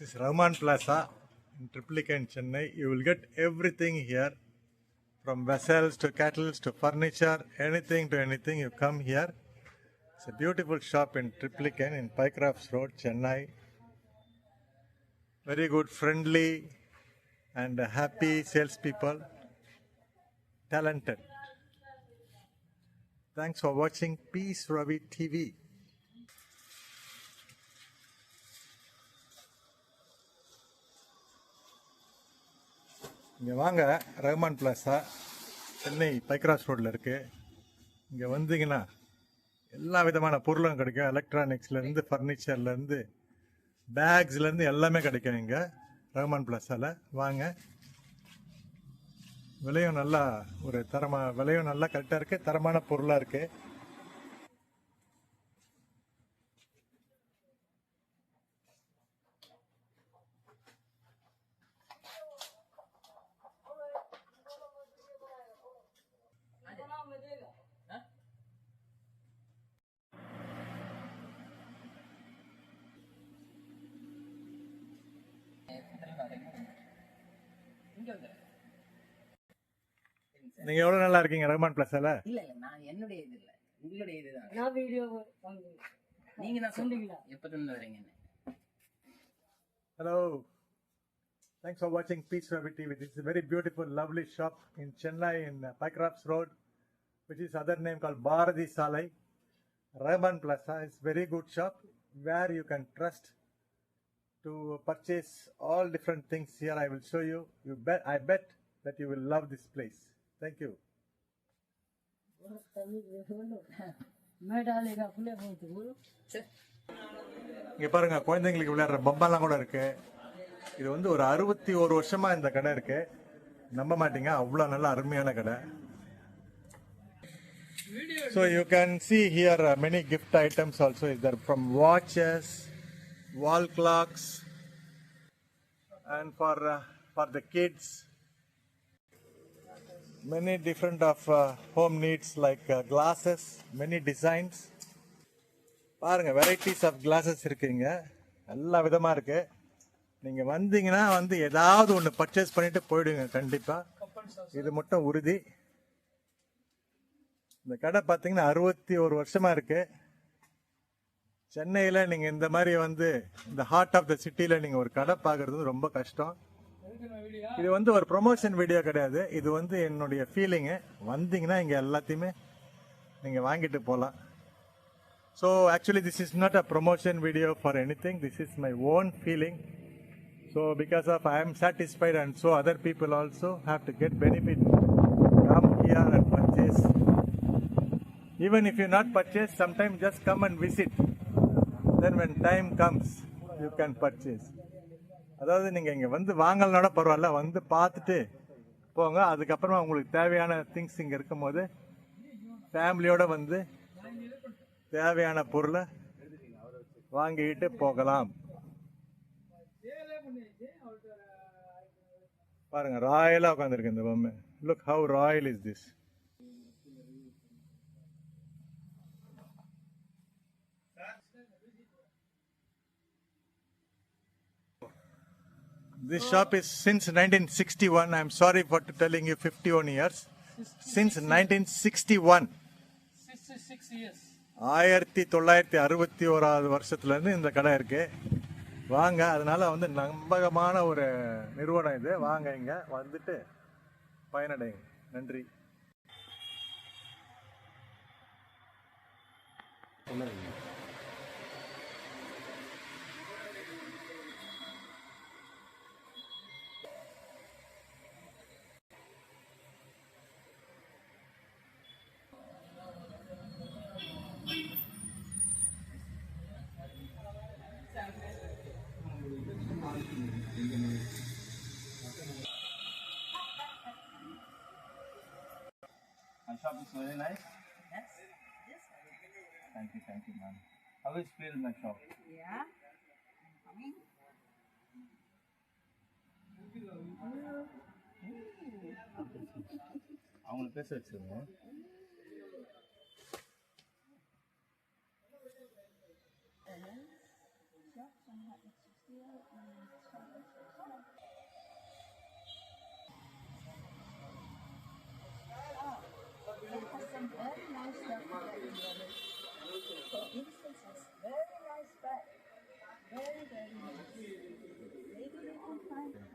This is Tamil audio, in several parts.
This is Rahman Plaza in Triplica Chennai. You will get everything here from vessels to kettles to furniture, anything to anything. You come here. It's a beautiful shop in Triplican in Pycrafts Road, Chennai. Very good, friendly, and happy salespeople. Talented. Thanks for watching Peace Ravi TV. இங்கே வாங்க ரஹ்மான் பிளாஸா சென்னை பைக்ராஸ் ரோட்டில் இருக்குது இங்கே வந்தீங்கன்னா எல்லா விதமான பொருளும் கிடைக்கும். எலக்ட்ரானிக்ஸ்லேருந்து ஃபர்னிச்சர்லேருந்து பேக்ஸ்லேருந்து எல்லாமே கிடைக்கும் இங்கே ரஹ்மான் பிளாஸாவில் வாங்க. விலையும் நல்லா ஒரு தரமாக விலையும் நல்லா கரெக்டாக இருக்குது தரமான பொருளாக இருக்குது நீங்கள் எவ்வளோ நல்லா இருக்கீங்க ரஹ்மான் பிளாஸாவில் இல்ல இல்ல நான் என்னுடைய இது இல்ல உங்களுடைய இதுதான் நான் வீடியோ நீங்க தான் சொன்னீங்களா? சொன்னீங்களா எப்ப இருந்து வரீங்கன்னு Hello. Thanks for watching Peace Ravi TV. This is a very beautiful, lovely shop in Chennai in uh, Pycrafts Road, which is other name called Bharati Salai. Rahman Plaza is very good shop where you can trust to purchase all different things here. I will show you. You bet. I bet that you will love this place. Thank you. இங்க பாருங்க குழந்தைங்களுக்கு விளையாடுற பம்பாலாம் கூட இருக்கு இது வந்து ஒரு அறுபத்தி ஒரு வருஷமா இந்த கடை இருக்கு நம்ப மாட்டீங்க அவ்வளோ நல்ல அருமையான கடை so you can see here many gift items also is there from watches wall clocks and for uh, for the kids many different of uh, home needs like uh, glasses many designs. பாருங்க வெரைட்டிஸ் ஆஃப் கிளாஸஸ் இருக்குங்க. எல்லா விதமா இருக்கு. நீங்க வந்தீங்கன்னா வந்து ஏதாவது ஒன்று பர்ச்சேஸ் பண்ணிட்டு போயிடுங்க கண்டிப்பா. இது மட்டும் உறுதி. இந்த கடை பார்த்தீங்கன்னா அறுபத்தி ஒரு வருஷமா இருக்கு. சென்னையில் நீங்கள் இந்த மாதிரி வந்து இந்த ஹார்ட் ஆஃப் த சிட்டியில் நீங்கள் ஒரு கடை பார்க்குறது ரொம்ப கஷ்டம் இது வந்து ஒரு ப்ரொமோஷன் வீடியோ கிடையாது இது வந்து என்னுடைய ஃபீலிங்கு வந்தீங்கன்னா இங்கே எல்லாத்தையுமே நீங்கள் வாங்கிட்டு போகலாம் so actually this is not a promotion video for any thing this is my own feeling so because of I am satisfied and so other people also have to get benefit come here and purchase even if you not purchase sometime just come and visit then when time comes you can purchase அதாவது நீங்கள் இங்கே வந்து வாங்கலனோட பரவாயில்ல வந்து பார்த்துட்டு போங்க. அதுக்கப்புறமா உங்களுக்கு தேவையான திங்ஸ் இங்கே இருக்கும்போது ஃபேமிலியோட வந்து தேவையான பொருளை வாங்கிட்டு போகலாம். பாருங்க ராயலாக உட்காந்துருக்கு இந்த பொம்மை. Look how royal is this This shop is since 1961. I'm sorry for telling you 51 years. Since 1961. 66 years. ஆயிரத்தி தொள்ளாயிரத்தி அறுபத்தி ஓராவது வருஷத்துலேருந்து இந்த கடை இருக்கு வாங்க அதனால வந்து நம்பகமான ஒரு நிறுவனம் இது வாங்க இங்க வந்துட்டு பயனடைங்க நன்றி ஒன்றும் shop is very nice. Thank you, thank you, ma'am. How is feel my shop? Yeah. Coming. அவங்கள பேச வச்சிருங்க Shop,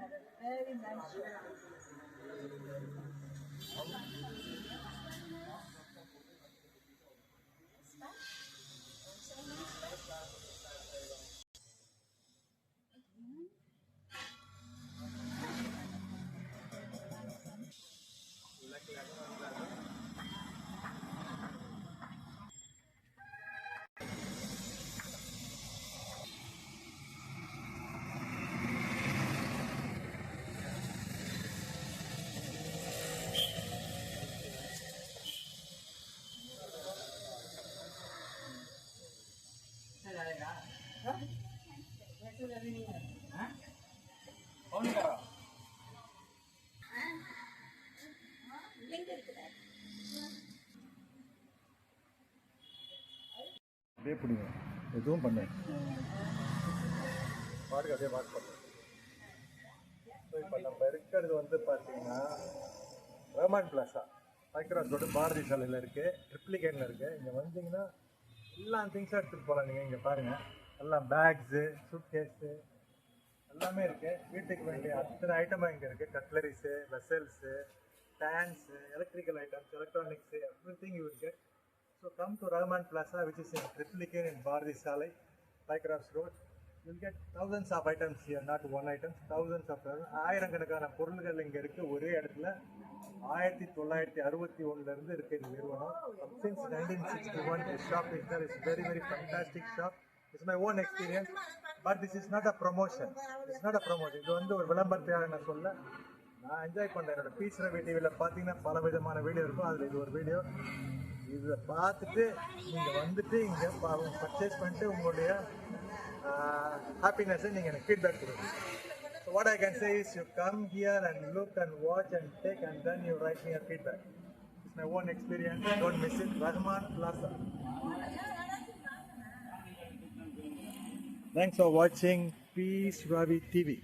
Very nice அப்படியே பிடிங்க. எதுவும் பண்ணு. பாட்டுக்கு அப்படியே மார்க் பண்ணு. ஸோ இப்போ நம்ம இருக்கிறது வந்து பார்த்தீங்கன்னா Rahman plaza Pycrofts road Bharati சாலையில் இருக்குது ட்ரிப்ளிகேட்டில் இருக்குது இங்கே வந்தீங்கன்னா எல்லா திங்ஸும் எடுத்துகிட்டு போகலாம் நீங்கள் இங்கே பாருங்கள் எல்லாம் பேக்ஸு சூட் கேஸு எல்லாமே இருக்குது வீட்டுக்கு வேண்டிய அத்தனை ஐட்டமும் இங்கே இருக்குது cutleries vessels dance electrical items electronics everything you get So come to Rahman Plaza, which is in Triplicate in Bharati Salai, Pycrofts Road. You'll get thousands of items here, not one item, thousands of ஆயிரக்கணக்கான பொருள்கள் இங்கே இருக்குது ஒரே இடத்துல ஆயிரத்தி தொள்ளாயிரத்தி அறுபத்தி ஒன்றுலேருந்து இருக்குது இந்த நிறுவனம். Since nineteen sixty one shop is there is very very fantastic shop it's my own experience but this is not a promotion it's not a promotion இது வந்து ஒரு விளம்பரத்தையாக நான் சொல்ல நான் என்ஜாய் பண்ணேன் என்னோட பீச்சர் ரவி பார்த்தீங்கன்னா பல விதமான வீடியோ இருக்கும். அதில் இது ஒரு வீடியோ இதை பார்த்துட்டு நீங்கள் வந்துட்டு இங்கே பர்ச்சேஸ் பண்ணிட்டு உங்களுடைய ஹாப்பினஸை நீங்கள் எனக்கு ஃபீட்பேக் கொடுங்க. So what I can say is you come here and look and watch and take and then you write me your feedback it's my own experience don't miss it Rahman plaza thanks for வாட்சிங் பீஸ் ரவி டிவி